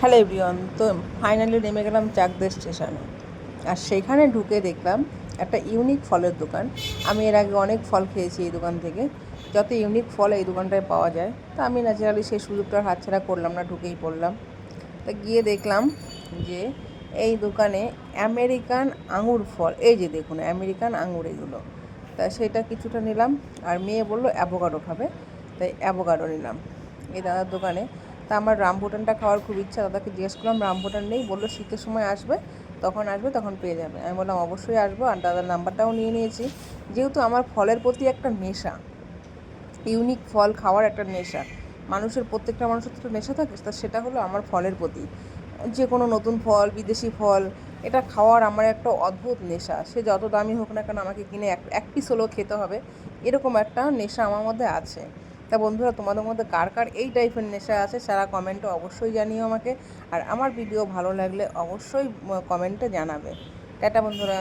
Hello everyone তো finally নেমে গেলাম চাকদের স্টেশনে। আর সেখানে ঢুকে দেখলাম একটা ইউনিক ফলের দোকান। আমি এর আগে অনেক ফল খেয়েছি এই দোকান থেকে। যত ইউনিক ফল এই দোকানটায় পাওয়া যায়, তা আমি ন্যাচারালি সেই সুযোগটা হাতছাড়া করলাম না, ঢুকেই পড়লাম। তা গিয়ে দেখলাম যে এই দোকানে আমেরিকান আঙুর ফল, এই যে দেখুন আমেরিকান আঙুর এগুলো। তা সেটা কিছুটা নিলাম, আর মেয়ে বলল অ্যাভোকাডো খাবে। তাই অ্যাভোকাডো নিলাম। এই দাদার দোকানে তা আমার রামভুটানটা খাওয়ার খুব ইচ্ছা, দাদাকে জিজ্ঞেস করলাম রামভুটান নেই? বলল, শীতের সময় আসবে, তখন আসবে, তখন পেয়ে যাবে। আমি বললাম, অবশ্যই আসব। আর দাদার নাম্বারটাও নিয়ে নিয়েছি। যেহেতু আমার ফলের প্রতি একটা নেশা, ইউনিক ফল খাওয়ার একটা নেশা, মানুষের প্রত্যেকটা মানুষের তো নেশা থাকে, তা সেটা হলো আমার ফলের প্রতি। যে কোনো নতুন ফল, বিদেশি ফল, এটা খাওয়ার আমার একটা অদ্ভুত নেশা। সে যত দামি হোক না কেন আমাকে কিনে এক এক পিস হলেও খেতে হবে। এরকম একটা নেশা আমার মধ্যে আছে। তা বন্ধুরা, তোমাদের মধ্যে কার কার এই টাইপের নেশা আছে সারা কমেন্টে অবশ্যই জানিও আমাকে। আর আমার ভিডিও ভালো লাগলে অবশ্যই কমেন্টে জানাবে। টাটা বন্ধুরা।